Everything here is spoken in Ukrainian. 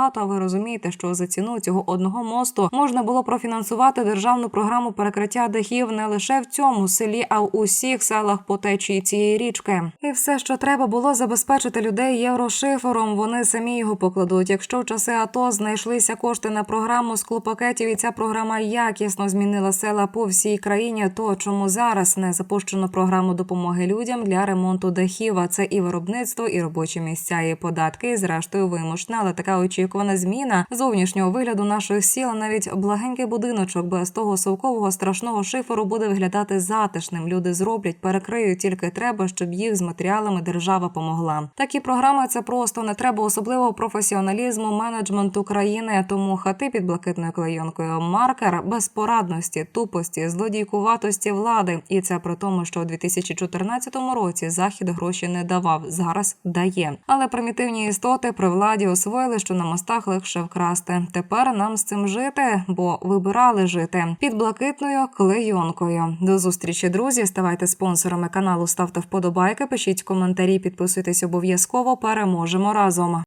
багато. А ви розумієте, що за ціну цього одного мосту можна було профінансувати державну програму перекриття дахів не лише в цьому селі, а в усіх селах по течії цієї річки. І все, що треба було забезпечити людей єврошифером, вони самі його покладуть. Якщо в часи АТО знайшлися кошти на програму склопакетів, і ця програма якісно змінила села по всій країні, то чому зараз не запущено програму допомоги людям для ремонту дахів? А це і виробництво, і робочі місця, і податки, і зрештою вимушена, але така очікувана зміна зовнішнього вигляду наших сіл, навіть благенький будиночок без того совкового страшного шиферу буде виглядати затишним. Люди зроблять, перекриють тільки треба, щоб їх з матеріалами держава помогла. Такі програми це просто не треба особливого професіоналізму менеджменту країни. Тому хати під блакитною клейонкою маркер безпорадності, тупості, злодійкуватості влади. І це при тому, що у 2014 році захід гроші не давав, зараз дає. Але примітивні істоти при владі освоїли, що на мостах легше вкрасти. Тепер нам з цим жити, бо вибирали жити під блакитною клейонкою. До зустрічі, друзі. Ставайте спонсорами каналу, ставте вподобайки, пишіть коментарі, підписуйтесь обов'язково. Переможемо разом.